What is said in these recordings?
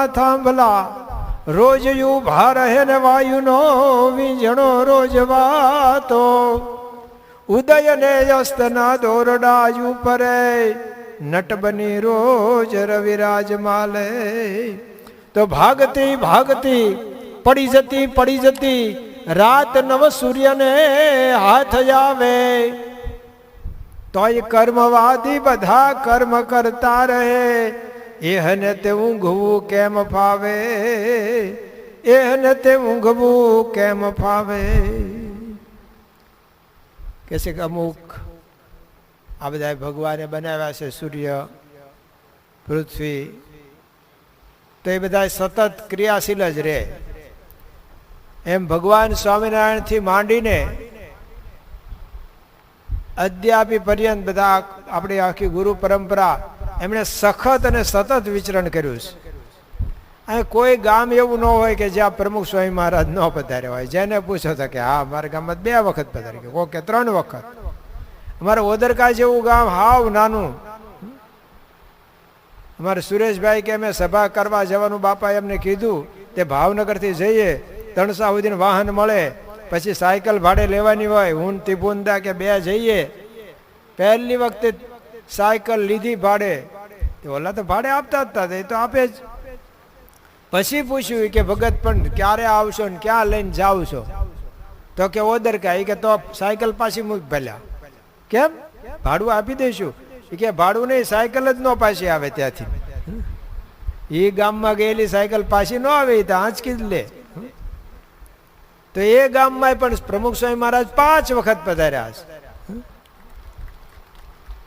આભના થાંભલા રોજ ઊભા રહે ને વાયુનો વીંઝણો રોજ વાતો ઉદય ને અસ્તના દોરડા ઉપરે નટ બની રોજ રવિરાજ માલે તો ભાગતી ભાગતી પડી જતી પડી જતી રાત નવ સૂર્યને હાથ આવે તોય કર્મવાદી બધા કર્મ કરતા રહે એહને તે ઊંઘવું કેમ ફાવે? એહને તે ઊંઘવું કેમ ફાવે? કે છે કે અમુક આ બધા ભગવાને બનાવ્યા છે સૂર્ય, પૃથ્વી. તો એ બધા સતત ક્રિયાશીલ જ રહે. એમ ભગવાન સ્વામિનારાયણથી માંડીને અદ્યાપી પર્યંત બધા આપણી આખી ગુરુ પરંપરા એમણે સખત અને સતત વિચરણ કર્યું છે. અહીં કોઈ ગામ એવું ન હોય કે જ્યાં પ્રમુખ સ્વામી મહારાજ ન પધાર્યા હોય. જેને પૂછો તો કે, હા અમારા ગામમાં બે વખત પધારી ગયો કે ત્રણ વખત. અમારે ઓદરકા જેવું ગામ હાવ નાનું. અમારે સુરેશભાઈ કે, અમે સભા કરવા જવાનું બાપાએ એમને કીધું તે ભાવનગરથી જઈએ, તણસા સુધીને વાહન મળે, પછી સાયકલ ભાડે લેવાની હોય હું તિભુંદા કે બે જઈએ. પહેલી વખતે સાયકલ લીધી ભાડે. તો ઓલા તો ભાડે આપતા હતા એ તો આપે જ. પછી પૂછ્યું કે, ભગત, પણ ક્યારે આવશો ને ક્યાં લઈને જાવ છો? તો કે, ઓદર કે. કે, તો સાયકલ પાછી મૂક ભલ્યા કેમ? ભાડું આપી દઈશું. કે, ભાડું નહીં, સાયકલ જ ન પાછી આવે ત્યાંથી. એ ગામમાં ગયેલી સાયકલ પાછી ન આવે તો આંચકી જ લે. તો એ ગામમાં પણ પ્રમુખ સ્વામી મહારાજ પાંચ વખત પધાર્યા છે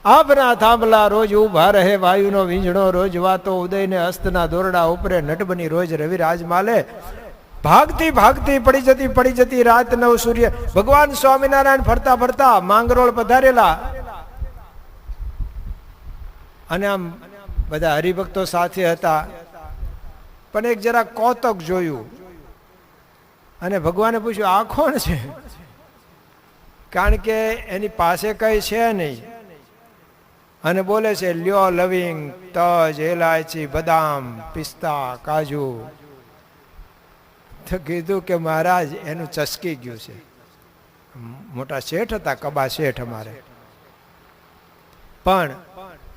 આભના થાંભલા રોજ ઊભા રહે, વાયુનો વીંઝણો રોજ વાતો ઉદયને અસ્તના દોરડા ઉપરે નટબની રોજ રવિરાજ માલે. ભાગતી ભાગતી પડી જતી પડી જતી રાત નવ સૂર્ય. ભગવાન સ્વામિનારાયણ ફરતા ફરતા માંગરોળ પધારેલા. અને આમ બધા હરિભક્તો સાથે હતા. પણ એક જરા કોતક જોયું. અને ભગવાને પૂછ્યું, આ કોણ છે? કારણ કે એની પાસે કઈ છે નહીં. અને બોલે છે, લ્યો લવિંગ, તજ, એલાયચી, બદામ, પિસ્તા, કાજુ. તો કીધું કે, મહારાજ, એનું ચસકી ગયું છે. મોટા શેઠ હતા, કબા શેઠ અમારે. પણ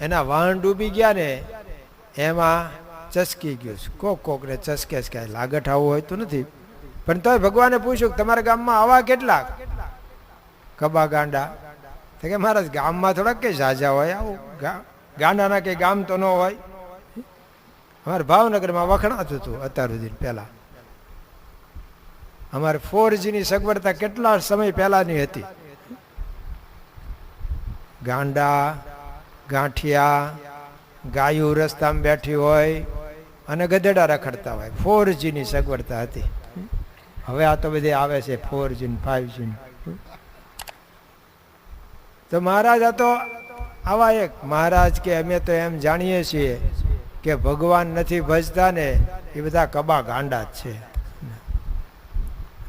એના વાહન ડૂબી ગયા ને, એમાં ચસકી ગયું છે. કોક કોકને ચસકે છે, કાંઈ લાગટ આવું હોય તો નથી. પણ તોય ભગવાને પૂછ્યું તમારા ગામમાં આવા કેટલા કબા ગાંડા તો કે મહારાજ ગામમાં થોડાક કે ઝાઝા હોય, આવું ગાંડાના કે ગામ તો ન હોય. અમારે ભાવનગરમાં વખણાતું હતું અત્યાર સુધી પહેલાં. અમારે ફોર જીની સગવડતા કેટલા સમય પહેલાની હતી. ગાંડા, ગાંઠિયા, ગાયું રસ્તામાં બેઠી હોય અને ગધેડા રખડતા હોય. ફોર જીની સગવડતા હતી. હવે આ તો બધી આવે છે ફોર જી ફાઈવ જી તો મહારાજ, આ તો આવા એક મહારાજ કે અમે તો એમ જાણીએ છીએ કે ભગવાન નથી ભજતા ને એ બધા કબા ગાંડા જ છે.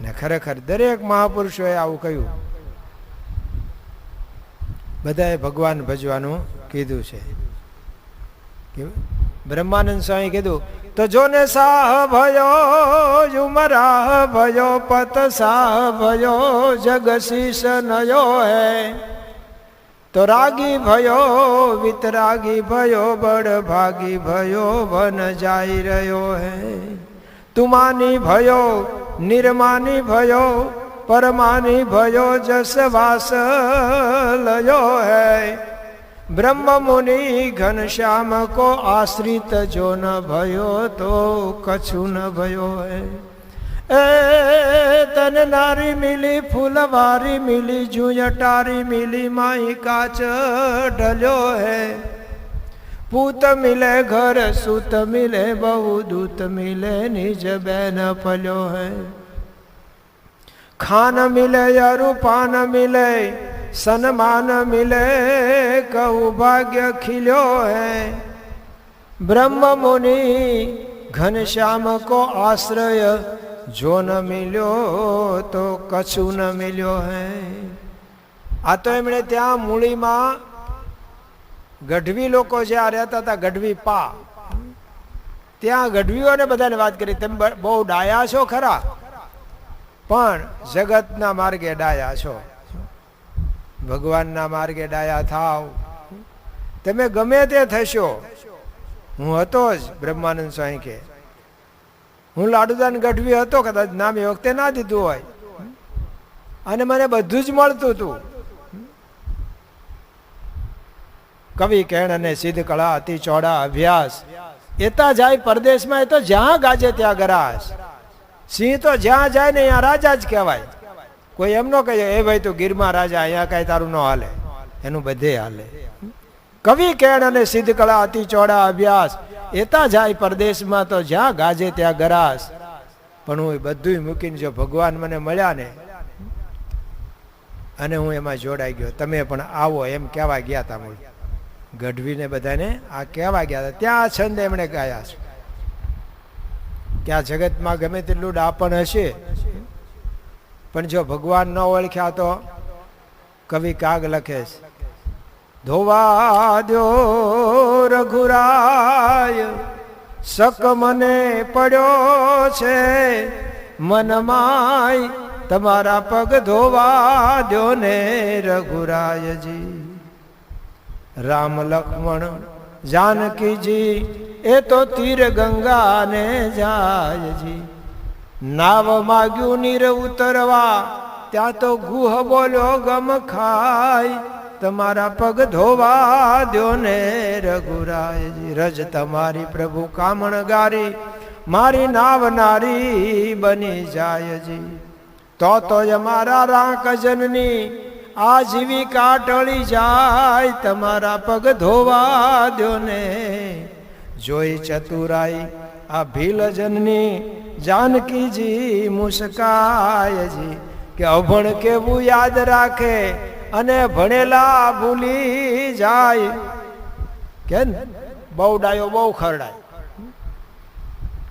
ને ખરેખર દરેક મહાપુરુષોએ આવું કહ્યું. બધાએ ભગવાન ભજવાનું કીધું છે. બ્રહ્માનંદ સ્વામી કીધું, તો જોને સાહ ભયો ઉમરાહ ભયો, પત સાહ ભયો જગશીશ નયો હે. તો રાગી ભયો, વિતરાગી ભયો બળ ભાગી ભયો, વન જાય રહ્યો હે. તુમાની ભયો, નિર્માની ભયો, પરમાની ભયો જસ વાસ લયો હે. બ્રહ્મ મુનિ ઘનશ્યામ કો આશ્રિત જો ન ભયો તો કછુ ન ભયો હે. એ તન નારી મિલી ફૂલવારી મિલી જુયટારી મિલી માઈ કાચ ઢલ્યો હે પૂત મિલે ઘર સુત મિલે બહુ દૂત મિલે નિજ બેન ફલ્યો હે ખાન મિલે અરુપાન મિલે સન્માન મિલે કહું ભાગ્ય ખીલ્યો હે બ્રહ્મ મુનિ ઘનશ્યામ કો આશ્રય જો ન મિલ્યો તો કશું ન મિલ્યો હે. આ તો એમણે ત્યાં મૂળીમાં ગઢવી લોકો જ્યાં રહેતા હતા, ગઢવી પા. ત્યાં ગઢવીઓને બધાને વાત કરી, તમે બહુ ડાયા છો ખરા. પણ જગતના માર્ગે ડાયા છો. ભગવાનના માર્ગે ડાયા થાવ. તમે ગમે તે થશો. હું હતો જ બ્રહ્માનંદ સ્વાઈ કે હું લાડુદાન ગઢવી હતો, કદાચ નામ એ વખતે ના દીધું હોય. અને મને બધું જ મળતું હતું. કવિ કેણ અને સિદ્ધ કળા, અતિ ચોડા અભ્યાસ. એતા જાય પરદેશમાં, એ તો જ્યાં ગાજે ત્યાં ગરાશ સિંહ તો જ્યાં જાય ને અહીંયા રાજા જ કહેવાય. કોઈ એમ ન કહે, એ ભાઈ તું ગીરમાં રાજા, અહીંયા કાંઈ તારું ન હાલે. એનું બધે હાલે. કવિ કેણ અને સિદ્ધ કળા, અતિ ચોડા અભ્યાસ. એતા જાય પરદેશમાં તો જ્યાં ગાજે ત્યાં ગરાશ પણ હું એ બધું મૂકીને જો ભગવાન મને મળ્યા ને, અને હું એમાં જોડાઈ ગયો. તમે પણ આવો એમ કહેવા ગયા હતા મૂળ. ગઢવીને બધાને આ કહેવા ગયા હતા ત્યાં છંદ એમણે ગાયા છે. ત્યાં જગતમાં ગમે તેટલું ડાપણ હશે, પણ જો ભગવાન ન ઓળખ્યા તો કવિ કાગ લખે છે. ધોવા દો રઘુરાય, શક મને પડ્યો છે. મનમાય તમારા પગ ધોવા દો ને રઘુરાયજી. રામ લક્ષ્મણ જાનકીજી, એ તો તીર ગંગાને જાયજી. નાવ માગ્યું નીર ઉતરવા, ત્યાં તો ગુહ બોલ્યો, ગમ ખાય. તમારા પગ ધોવા દ્યો ને રઘુરાયજી. રજ તમારી પ્રભુ કામણ ગારી, મારી નાવનારી બની જાયજી. તો તો અમારા રાંક જનની આ જીવિકા ટળી જાય, તમારા પગ ધોવા દ્યો ને. જોઈ ચતુરાઈ આ ભીલજનની જાનકીજી મુસ્કાયજી, કે અભણ કેવું યાદ રાખે અને ભણેલા ભૂલી જાય. કે બહુ ડાયો બહુ ખરડાય.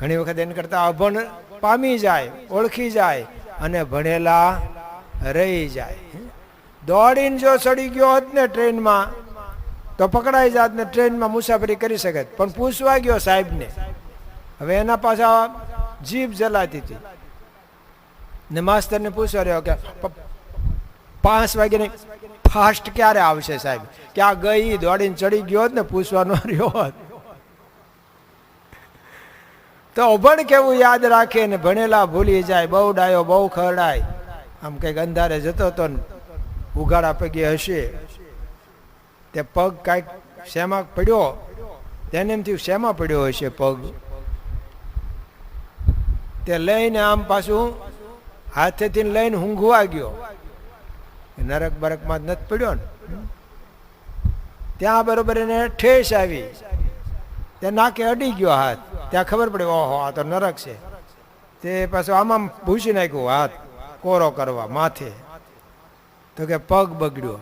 ઘણી વખત એને કરતા અભણ પામી જાય, ઓળખી જાય અને ભણેલા રહી જાય. દોડીને જો ચડી ગયો હોત ને ટ્રેનમાં, તો પકડાઈ જાત ને ટ્રેનમાં મુસાફરી કરી શકે પણ પૂછવા ગયો સાહેબને. હવે એના પાછા જીભ જલાતી હતી. ને માસ્તરને પૂછવા રહ્યો કે પાંચ વાગે નહીં. ફાસ્ટ ક્યારે આવશે સાહેબ? કે આ ગઈ, દોડીને ચડી ગયો હોત ને, પૂછવાનો રહ્યો તો અભણ કેવું યાદ રાખે ને ભણેલા ભૂલી જાય, બહુ ડાયો, બહુ ખરડાય. આમ કંઈક અંધારે જતો હતો ને ઉઘાડા પગે હશે. તે પગ કાંઈક શેમાં પડ્યો? તેને એમ શેમાં પડ્યો હશે પગ? તે લઈને આમ પાછું હાથેથી લઈને ઊંઘવા ગયો. નરક બરકમાં જ નથી પડ્યો ને. ત્યાં બરોબર એને ઠેસ આવી. તે નાકે અડી ગયો હાથ. ત્યાં ખબર પડી, ઓહો, આ તો નરક છે. તે પાછું આમાં ભૂસી નાખ્યું હાથ, કોરો કરવા માથે. તો કે પગ બગડ્યો,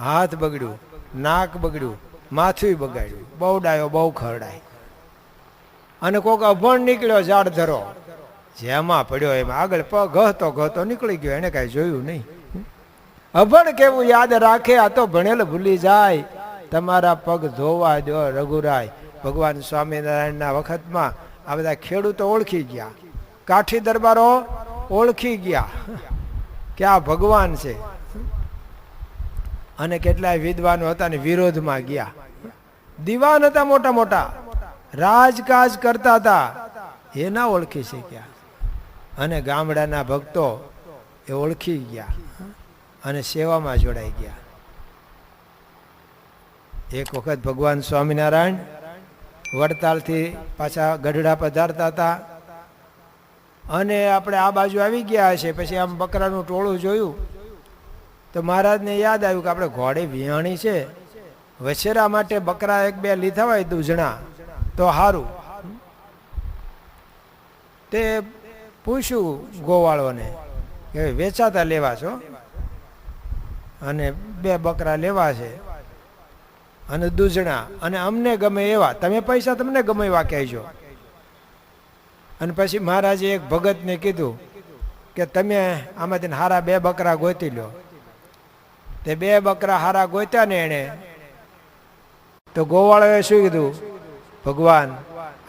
હાથ બગડ્યું, નાક બગડ્યું, માથું બગાડ્યું. બહુ ડાયો, બહુ ખરડાય. અને કોક અભણ નીકળ્યો ઝાડ ધરો. જેમાં પડ્યો એમાં આગળ પગ ઘહતો ઘહતો નીકળી ગયો, એને કાંઈ જોયું નહીં. અભણ કેવું યાદ રાખે, આ તો ભણેલ ભૂલી જાય. તમારા પગ ધોવા દો રઘુરાય. ભગવાન સ્વામિનારાયણના વખતમાં આ બધા ખેડૂતો ઓળખી ગયા. કાઠી દરબારો ઓળખી ગયા. કે આ ભગવાન છે. અને કેટલાય વિદ્વાનો હતા ને વિરોધમાં ગયા. દિવાન હતા મોટા મોટા. રાજકાજ કરતા હતા. એ ના ઓળખી શક્યા. અને ગામડાના ભક્તો એ ઓળખી ગયા. અને સેવામાં જોડાઈ ગયા. એક વખત ભગવાન સ્વામિનારાયણ વડતાલથી પાછા ગઢડા પધારતા હતા. અને આપણે આ બાજુ આવી ગયા છે, પછી આમ બકરાનું ટોળું જોયું. તો મહારાજને યાદ આવ્યું કે આપણે ઘોડે વિહાણી છે. વછેરા માટે બકરા એક બે લીધા હોય દૂજણા તો સારું તે પૂછ્યું ગોવાળોને કે વેચાતા લેવા છો? અને બે બકરા લેવા છે અને દૂજણા. અને અમને ગમે એવા. તમે પૈસા તમને ગમે એવા કહેજો. અને પછી મહારાજે એક ભગતને કીધું કે તમે આમાંથી હારા બે બકરા ગોતી લો. તે બે બકરા હારા ગોત્યા ને એણે. તો ગોવાળોએ શું કીધું? ભગવાન,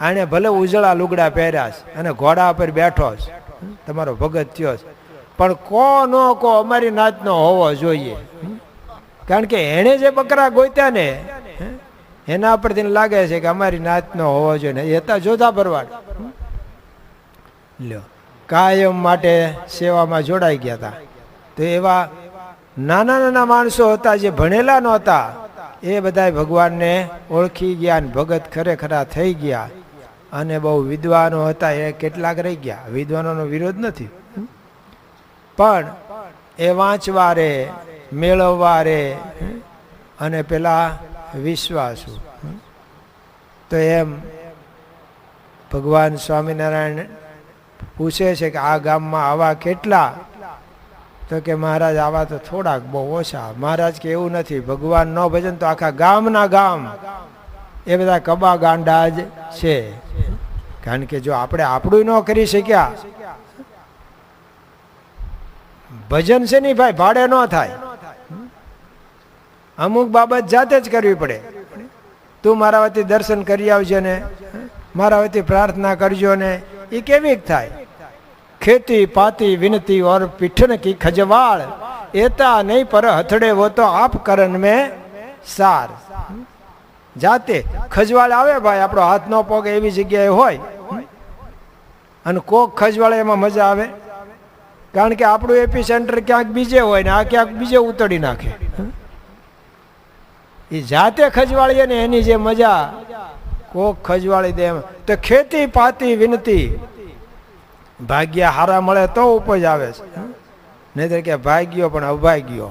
આણે ભલે ઉજળા લુગડા પહેર્યા છે અને ઘોડા પર બેઠો છે. તમારો ભગત થયો છે. પણ કો ન કો અમારી નાતનો હોવો જોઈએ. કારણ કે એણે જે બકરા ગોત્યા ને એના પરથી લાગે છે કે અમારી નાતનો હોવો જોઈએ એ હતા જોધા ભરવાડ. લ્યો, કાયમ માટે સેવામાં જોડાઈ ગયા હતા. તો એવા નાના નાના માણસો હતા જે ભણેલા નહોતા, એ બધા ભગવાનને ઓળખી ગયા અને ભગત ખરેખરા થઈ ગયા. અને બહુ વિદ્વાનો હતા, એ કેટલાક રહી ગયા. વિદ્વાનોનો વિરોધ નથી. પણ એ વાંચવા રે મેળવવા રે અને પેલા વિશ્વાસુ. તો એમ ભગવાન સ્વામિનારાયણ પૂછે છે કે આ ગામમાં આવા કેટલા? તો કે મહારાજ, આવા તો થોડાક બહુ ઓછા. મહારાજ કે એવું નથી. ભગવાન ન ભજન તો આખા ગામના ગામ. એ બધા કબા ગાંડા જ છે. કારણ કે જો આપણે આપણું ન કરી શક્યા ભજન છે નહીં ભાઈ, ભાડે ન થાય. અમુક બાબત જાતે જ કરવી પડે. તું મારા વતી દર્શન કરી આવજે ને, મારા વતી પ્રાર્થના કરજો ને, એ કેવી થાય? ખેતી પાતી વિનતી ઓર પીઠન કી ખજવાળ, એતા નહીં પર હથડે વો તો આપ કરન મેં સાર. જાતે ખજવાળ આવે ભાઈ, આપણો હાથ ન પોગે એવી જગ્યાએ હોય. અને કોક ખજવાળે એમાં મજા આવે. કારણ કે આપણું એપી સેન્ટર ક્યાંક બીજે હોય ને આ ક્યાંક બીજે ઉતરી નાખે. એ જાતે ખજવાળીએ ને એની જે મજા, કોક ખજવાળી દે એમ. તો ખેતી પાતી વિનતી, ભાગ્ય હારા મળે તો ઉપજ આવે છે. નહીતર કે ભાગ્યો પણ અભાગ્યો.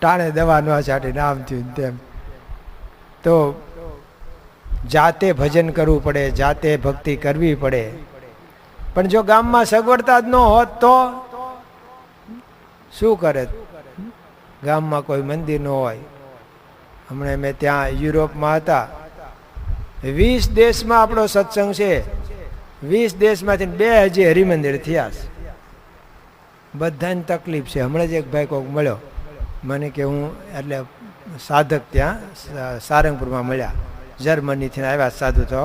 ટાણે દવા ન છાટીને આમ થયું તેમ. તો જાતે ભજન કરવું પડે, જાતે ભક્તિ કરવી પડે. પણ જો ગામમાં સગવડતા જ ન હોત તો શું કરે? ગામમાં કોઈ મંદિર ન હોય. હમણાં મેં ત્યાં યુરોપમાં હતા. વીસ દેશમાં આપણો સત્સંગ છે. વીસ દેશમાંથી બે હજી હરિમંદિર થયા છે. બધાને તકલીફ છે. હમણાં જ એક ભાઈ કોઈક મળ્યો. મને કે હું એટલે સાધક ત્યાં સારંગપુરમાં મળ્યા. જર્મનીથી આવ્યા સાધુ તો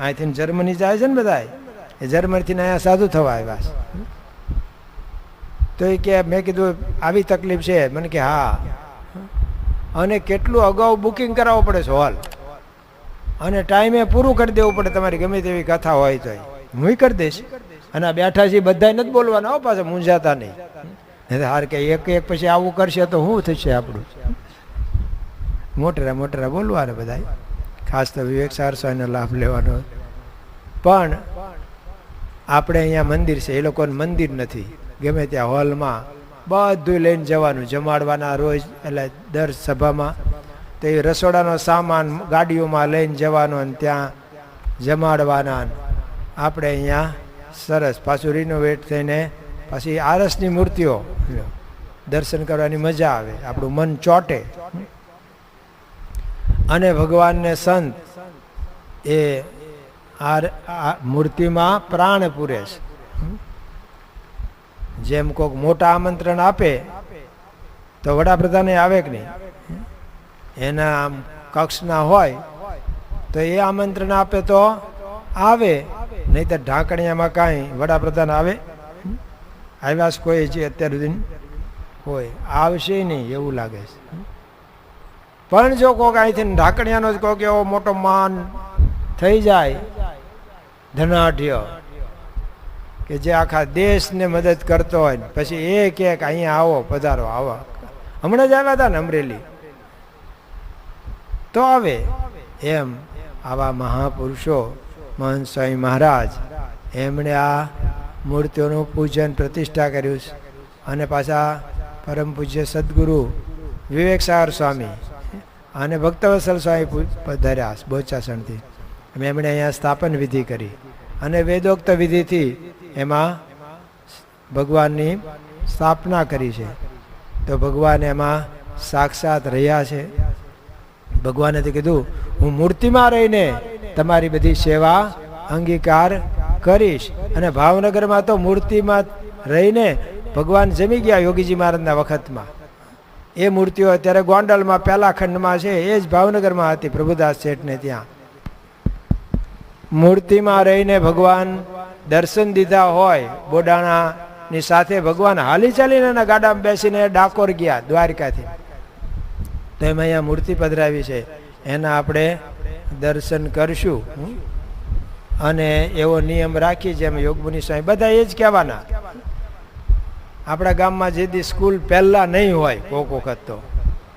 અહીંથી જર્મની જાય છે ને બધા એ જર્મનીથી અહીંયા સાધુ થવા આવ્યા છે. તો એ કે, મેં કીધું, આવી તકલીફ છે? મને કે, હા. અને કેટલું અગાઉ બુકિંગ કરાવવું પડે છે, હોલ. અને ટાઈમે પૂરું કરી દેવું પડે તમારી, ગમે તેવી કથા હોય તો હું કરી દઈશ. અને બેઠા છીએ બધા નથી બોલવાના હો પાછા, મૂંઝાતા નહીં. હાર કે, એક એક પછી આવું કરશે તો શું થશે આપણું? મોટેરા મોટેરા બોલવાના બધા ખાસ તો વિવેક સારસ્વાઈનો લાભ લેવાનો પણ આપણે અહીંયા મંદિર છે, એ લોકોને મંદિર નથી. ગમે ત્યાં હોલમાં બધું લઈને જવાનું, જમાડવાના રોજ, એટલે દર સભામાં. તો એ રસોડાનો સામાન ગાડીઓમાં લઈને જવાનો અને ત્યાં જમાડવાના. આપણે અહીંયા સરસ, પાછું રિનોવેટ થઈને પાછી આરસની મૂર્તિઓ. દર્શન કરવાની મજા આવે, આપણું મન ચોટે. અને ભગવાનને સંત એ આ મૂર્તિમાં પ્રાણ પૂરે છે. જેમ કોઈક મોટા આમંત્રણ આપે, તો વડાપ્રધાને આવે કે નહીં? એના આમ કક્ષના હોય, તો એ આમંત્રણ આપે તો આવે નહીં તો ઢાંકણિયામાં કાંઈ વડાપ્રધાન આવે. આવ્યા છે કોઈ જે અત્યાર સુધી? હોય આવશે નહીં, એવું લાગે છે. પણ જો કોઈક અહીંથી ઢાંકણિયાનો જ કોઈક એવો મોટો માન થઈ જાય ધનાઢ્ય, કે જે આખા દેશને મદદ કરતો હોય ને, પછી એક એક અહીંયા આવો, પધારો, આવો. હમણાં જ આવ્યા હતા ને અમરેલી. તો આવે એમ આવા મહાપુરુષો, મહંત સ્વામી મહારાજ, એમણે આ મૂર્તિઓનું પૂજન પ્રતિષ્ઠા કર્યું છે. અને પાછા પરમ પૂજ્ય સદગુરુ વિવેક સાગર સ્વામી અને ભક્તવસલ સ્વામી પધાર્યા બોચાસણથી. એમણે અહીંયા સ્થાપન વિધિ કરી. અને વેદોક્ત વિધિથી એમાં ભગવાનની સ્થાપના કરી છે. તો ભગવાન એમાં સાક્ષાત રહ્યા છે. ભગવાને તો કીધું, હું મૂર્તિમાં રહીને તમારી બધી સેવા અંગીકાર કરીશ. અને ભાવનગરમાં તો મૂર્તિમાં રહીને ભગવાન જમી ગયા યોગીજી મહારાજના વખતમાં. એ મૂર્તિઓ અત્યારે ગોંડલમાં પહેલા ખંડમાં છે. એ જ ભાવનગરમાં હતી, પ્રભુદાસ શેઠને ત્યાં. મૂર્તિમાં રહીને ભગવાન દર્શન દીધા હોય, બોડાણાની સાથે ભગવાન હાલી ચાલીને એના ગાડામાં બેસીને ડાકોર ગયા, દ્વારકાથી. તો એમાં અહીંયા મૂર્તિ પધરાવી છે. એના આપણે દર્શન કરશું? અને એવો નિયમ રાખી જેમ યોગમુનિ સ્વામી, બધા એ જ કહેવાના. આપણા ગામમાં જે દી સ્કૂલ પહેલાં નહીં હોય કોક વખત તો.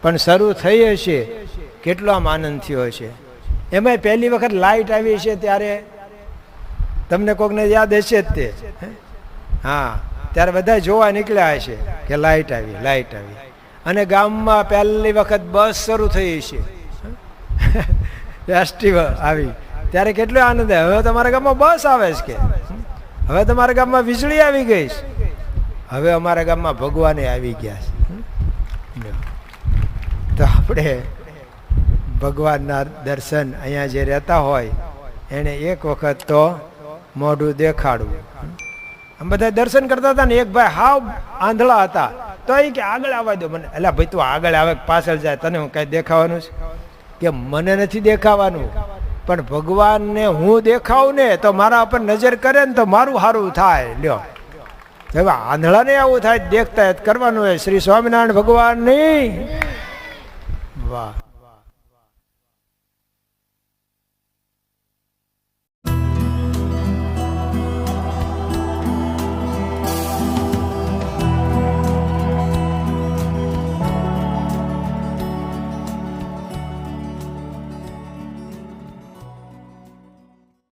પણ શરૂ થઈ હશે, કેટલો આમ આનંદ થયો હશે. એમાંય પહેલી વખત લાઇટ આવી છે ત્યારે તમને કોકને યાદ હશે જ તે. હા? ત્યારે બધા જોવા નીકળ્યા હશે કે લાઇટ આવી લાઇટ આવી. અને ગામમાં પહેલી વખત બસ શરૂ થઈ છે. રાષ્ટ્રીય આવી. ત્યારે કેટલો આનંદ આવે. હવે તમારા ગામમાં બસ આવે છે કે. હવે તમારા ગામમાં વીજળી આવી ગઈ છે. હવે અમારા ગામમાં ભગવાને આવી ગયા છે. તો આપણે ભગવાનના દર્શન અહીંયા જે રહેતા હોય, એને એક વખત તો મોઢું દેખાડવું. આમ બધા દર્શન કરતા હતા ને એક ભાઈ હાવ આંધળા હતા. તો એ કે આગળ આવવા દો. મને એટલે ભાઈ, તું આગળ આવે પાછળ જાય? તને હું કઈ દેખાવાનું છે? કે મને નથી દેખાવાનું. પણ ભગવાનને હું દેખાવું ને તો મારા ઉપર નજર કરે ને તો મારું સારું થાય. લ્યો. હવે આંધળાને આવું થાય, દેખતા કરવાનું હોય. શ્રી સ્વામિનારાયણ ભગવાનની. વાહ.